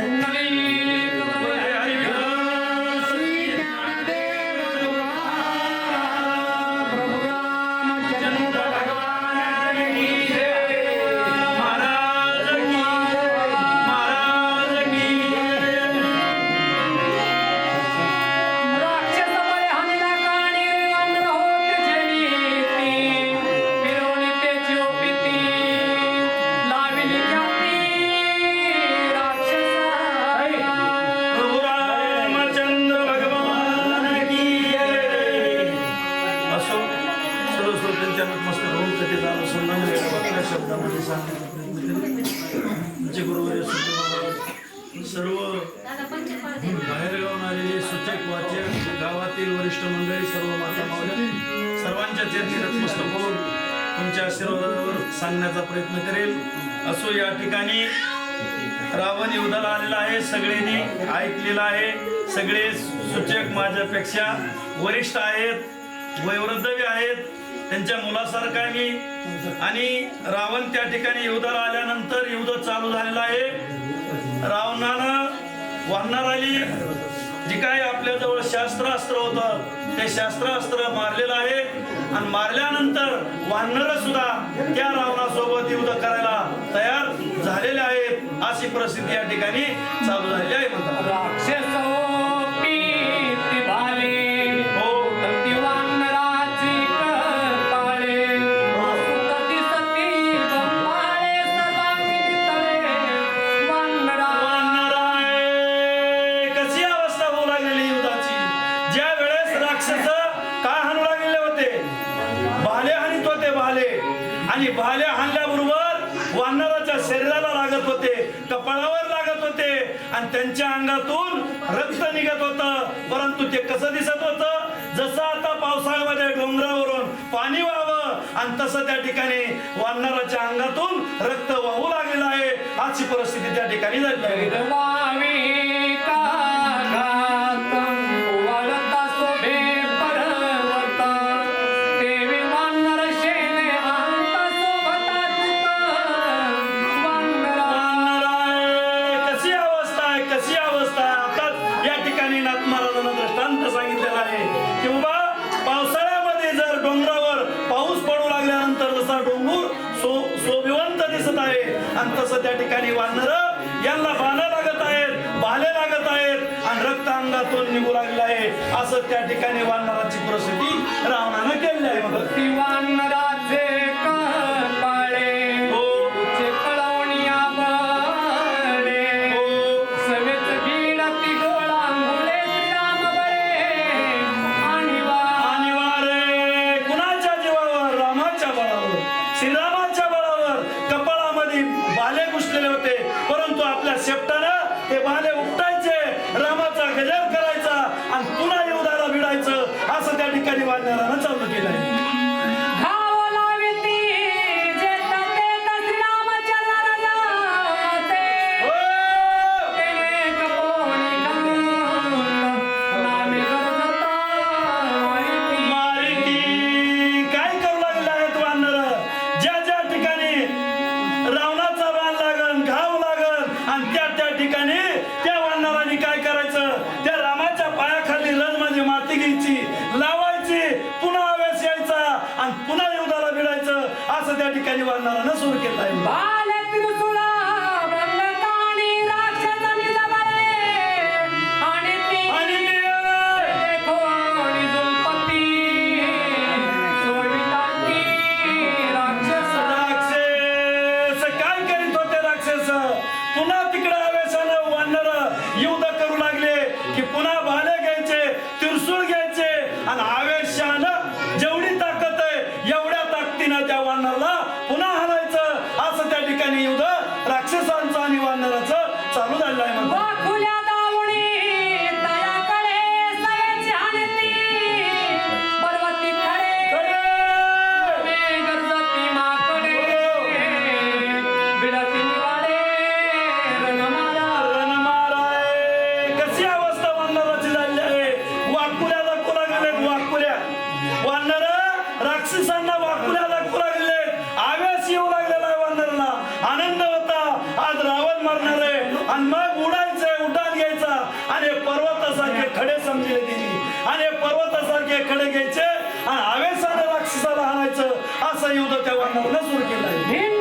Tonight. घरातील वरिष्ठ मंडळी सर्व माता मावल्या सर्वांच्या चर्चेत नतमस्तक होऊन तुमच्या आशीर्वादावर सांगण्याचा प्रयत्न करेल. असो या ठिकाणी रावण युद्धाला आलेला आहे सगळ्यांनी ऐकलेलं आहे. सगळे सूचक माझ्यापेक्षा वरिष्ठ आहेत वयोवृद्धवी आहेत. त्यांच्या मुलासारखा मी. आणि रावण त्या ठिकाणी युद्धाला आल्यानंतर युद्ध चालू झालेलं आहे. रावणानं वाहणार आली जी आपल्या आपल्याजवळ शास्त्रास्त्र होतं ते शास्त्रास्त्र मारलेलं आहे. आणि मारल्यानंतर वानर सुद्धा त्या रावणासोबत युद्ध करायला तयार झालेले आहेत. अशी प्रसिद्धी या ठिकाणी चालू झालेली आहे. म्हणतात. कसं दिसत होतं? जसं आता पावसाळ्यामध्ये डोंगरावरून पाणी व्हावं आणि तसं त्या ठिकाणी वानराच्या अंगातून रक्त वाहू लागलेलं आहे. अशी परिस्थिती त्या ठिकाणी झाली. तसं त्या ठिकाणी वानर यांना बाणा लागत आहेत बाले लागत आहेत आणि रक्त अंगातून निघू लागले आहे. असं त्या ठिकाणी वानराची प्रसिद्धी रावणानं केली आहे. ठिकाणी वाढणारा चालू आहे दिले त्यांनी आणि पर्वतासारखे खडे घ्यायचे आणि हवेसाऱ्या राक्षसाला हाणायचं. असं युद्ध त्या वर्णाला सुरू केलं.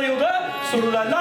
देवता सुरू झाला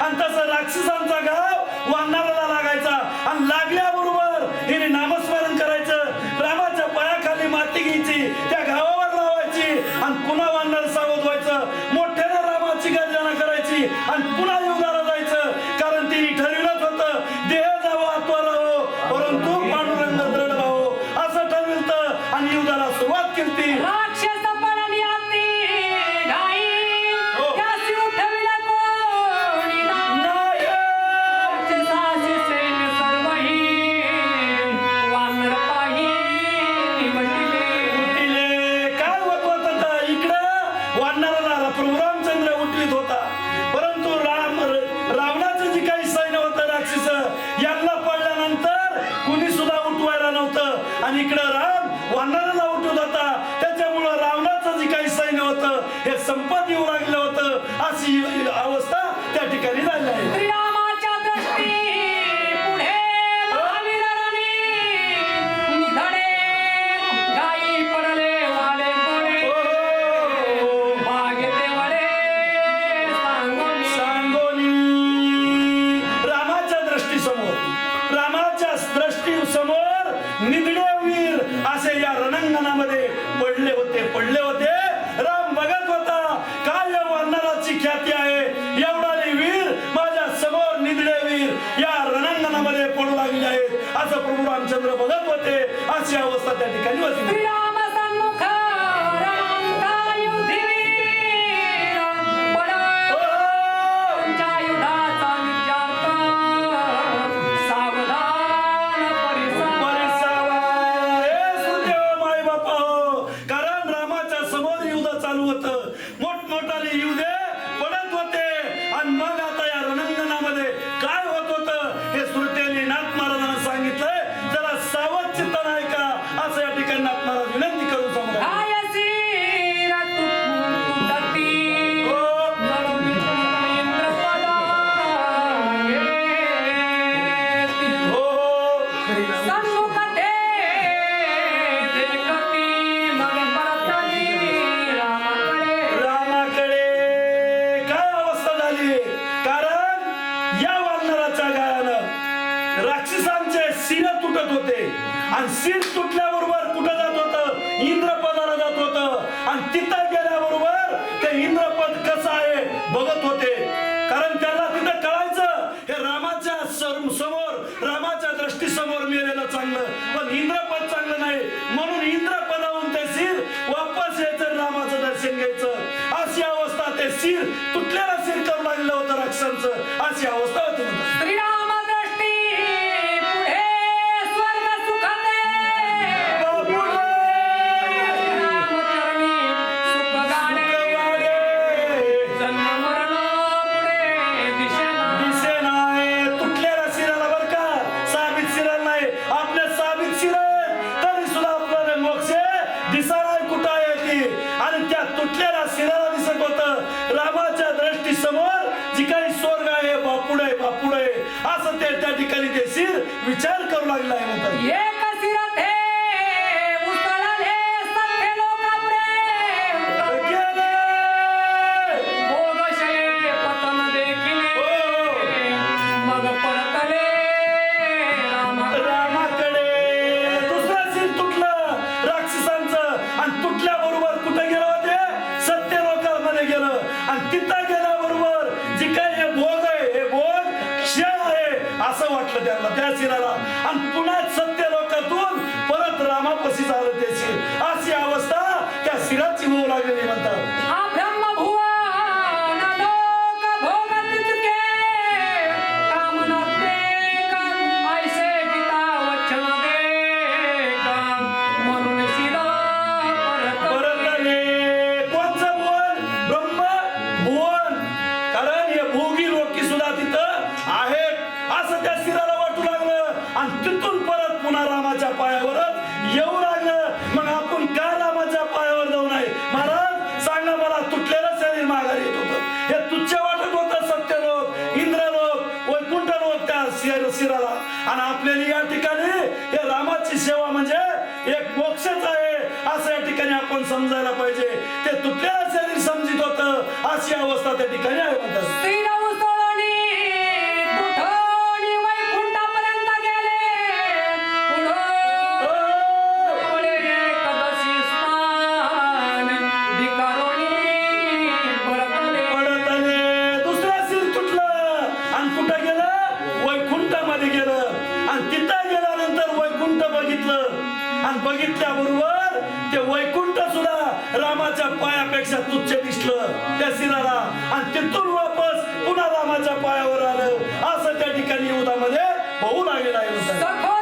आणि तसं राक्षसांचा गाव वानराला लागायचा. आणि लागल्याबरोबर आणि इकडं राम वानराला उठून जाता त्याच्यामुळं रावणाचं जे काही सैन्य होतं हे संपत येऊ लागलं होतं. अशी अवस्था त्या ठिकाणी झाली आहे. Let's go. всім тут для विचार करू लागला आहे वाटलं त्यांना त्या सिराला आणि पुन्हा सत्य लोकातून परत रामापशी झालं त्याची अशी अवस्था त्या सिराची होऊ लागलेली म्हणतात एक मोक्षच आहे. असं या ठिकाणी आपण समजायला पाहिजे. ते तुटलेलं शरीर समजित होत अशी अवस्था त्या ठिकाणी आहे म्हणतात. तुमचे दिसलं त्या सिराला आणि तिथून वापस पुन्हा रामाच्या पायावर आलं. असं त्या ठिकाणी येऊदामध्ये होऊ लागलेला आहे.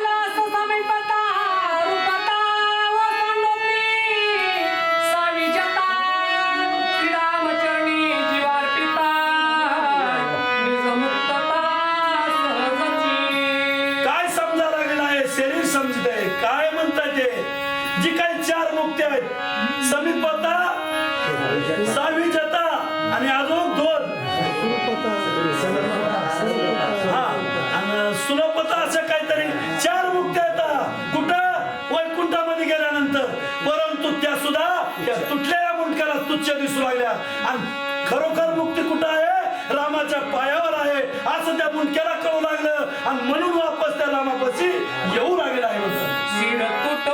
मुक्तीच्या दिसू लागल्या. आणि खरोखर मुक्ती कुठं आहे? रामाच्या पायावर आहे. असं त्या मुंडक्याला कळू लागलं. आणि म्हणून वापस त्या रामापाशी येऊ लागेल आहे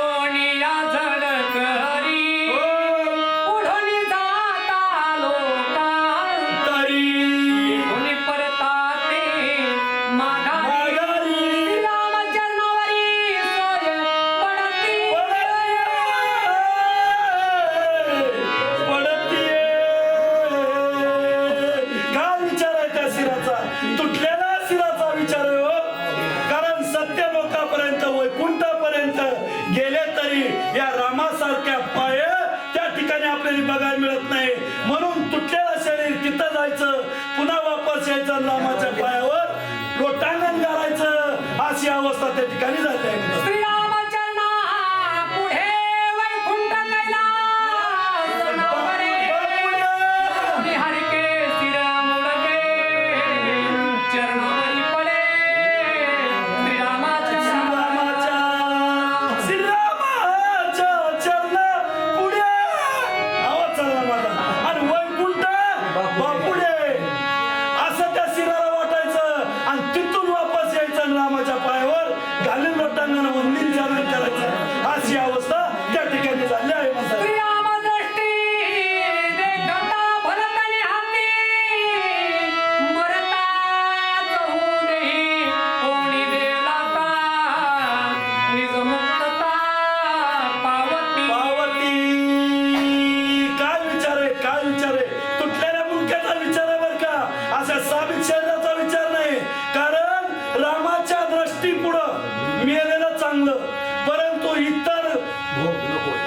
परंतु इतर हो,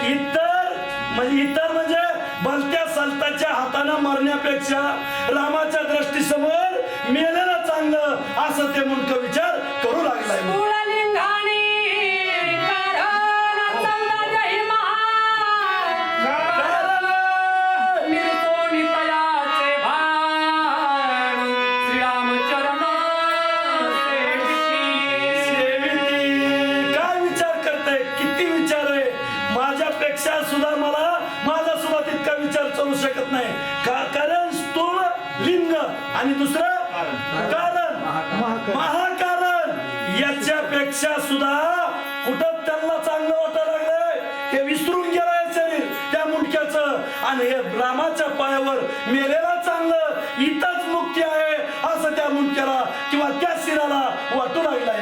इतर म्हणजे इतर म्हणजे भलत्या सलताच्या हाताने मरण्यापेक्षा रामाच्या दृष्टीसमोर मेलेलं चांगलं असं ते म्हणतो विचार पेक्षा सुद्धा कुठं त्यांना चांगलं वाटायला लागलंय हे विसरून गेलाय शरीर त्या मुंडक्याचं आणि हे रामाच्या पायावर मेलेला चांगलं इथंच मुक्ती आहे असं त्या मुटक्याला किंवा त्या शिराला वाटू लागलाय.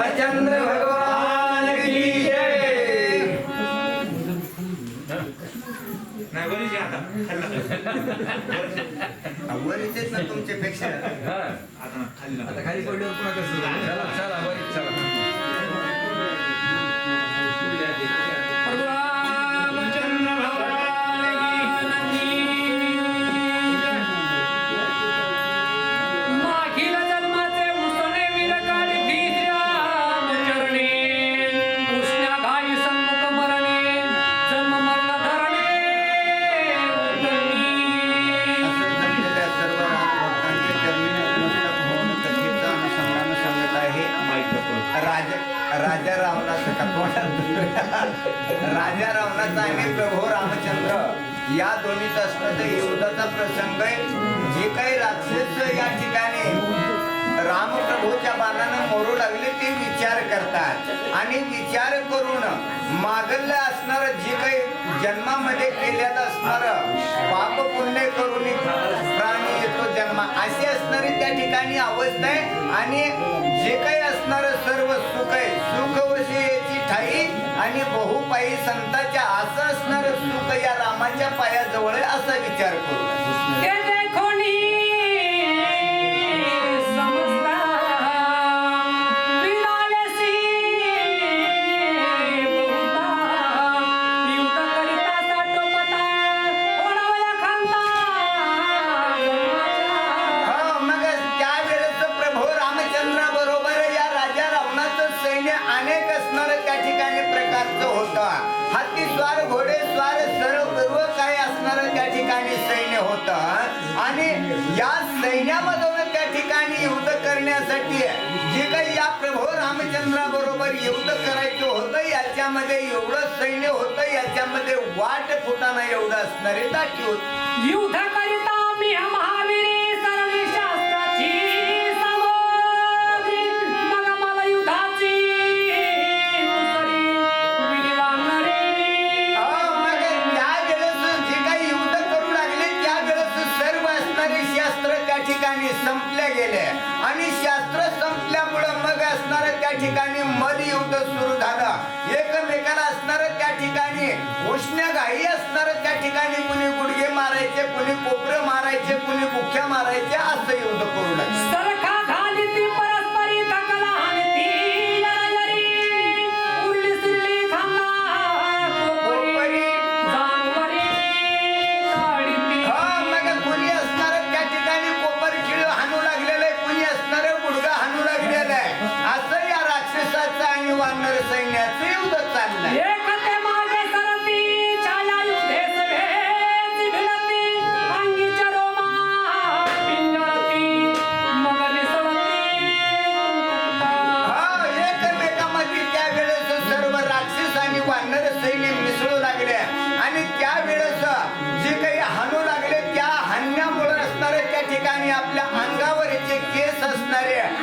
रामचंद्र भगवान की जय। नाही बरीच आहे आता. वरीचेच ना तुमच्यापेक्षा आता ना, खाली नका. आता खाली पडल्यावर पुन्हा कसं चला चला चला. राजा रावणाचा आणि प्रभू रामचंद्र. या दोन्हीच असणं तर युद्धाचा प्रसंग आहे. जे काही राक्षस या ठिकाणी राम प्रभूच्या बाणानं मोरू लागले ते विचार करतात. आणि विचार करून मागलं असणार जे काही जन्मामध्ये केलेलं असणार पाप पुण्य करून प्राणी येतो जन्म. अशी असणारी त्या ठिकाणी अवस्था आहे. आणि जे काही असणार सर्व सुख आहे. सुख वशी आणि बहुपायी संताच्या असं असणार सुख या रामाच्या पायाजवळ असा विचार करू. होतं आणि या सैन्यामधून त्या ठिकाणी युद्ध करण्यासाठी जे काही या प्रभू रामचंद्राबरोबर युद्ध करायचं होतं याच्यामध्ये एवढं सैन्य होतं याच्यामध्ये वाट फुटाना एवढं असणारे दाटी युद्ध ठिकाणी संपल्या गेले. आणि शास्त्र संपल्यामुळं मग असणार त्या ठिकाणी मध युद्ध सुरू झालं. एकमेकाला असणार त्या ठिकाणी उष्ण घाई असणार त्या ठिकाणी कुणी गुडघे मारायचे कुणी कोपरे मारायचे कुणी गुख्या मारायचे असं युद्ध करू लागले.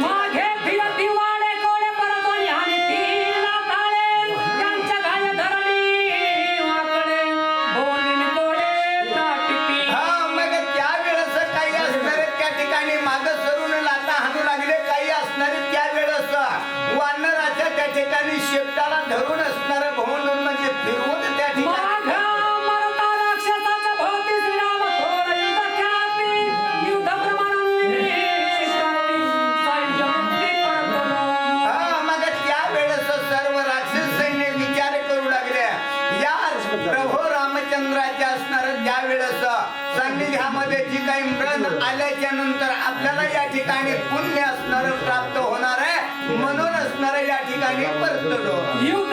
my. You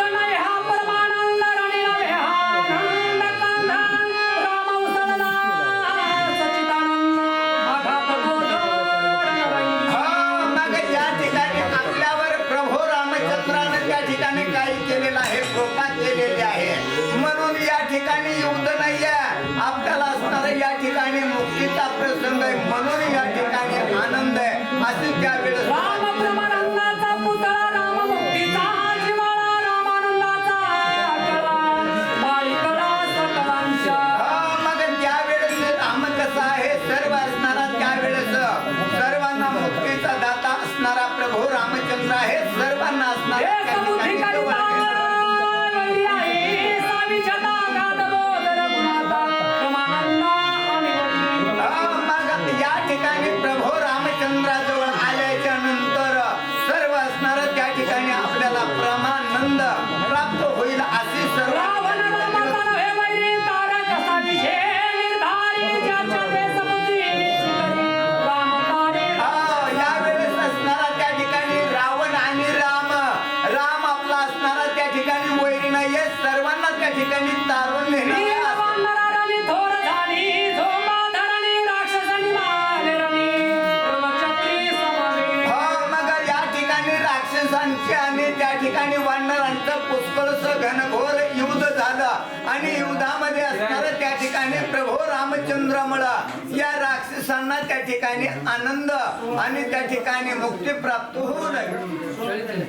चंद्रामळा या राक्षसांना त्या ठिकाणी आनंद आणि त्या ठिकाणी मुक्ती प्राप्त होऊ लागली.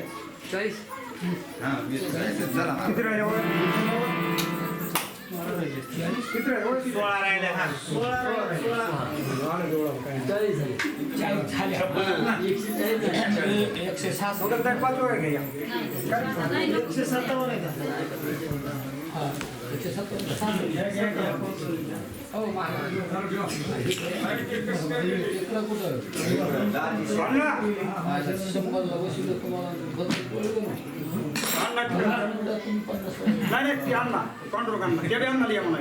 राहिले एकशे एकशे सत्तावन्न డైరెక్ట్ అన్న కొండరు కన్నా జబి అన్నలు ఏమన్నా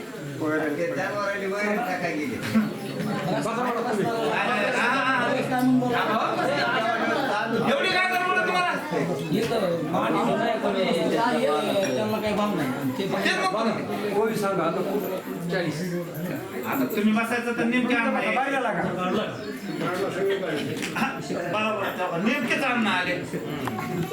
एवढी काय करणार तुम्हाला त्यांना काही भाव नाही ते तेच आता तुम्ही बसायचं तर नेमके आणणार आहे. हा, बरोबर नेमकेच आणणार आले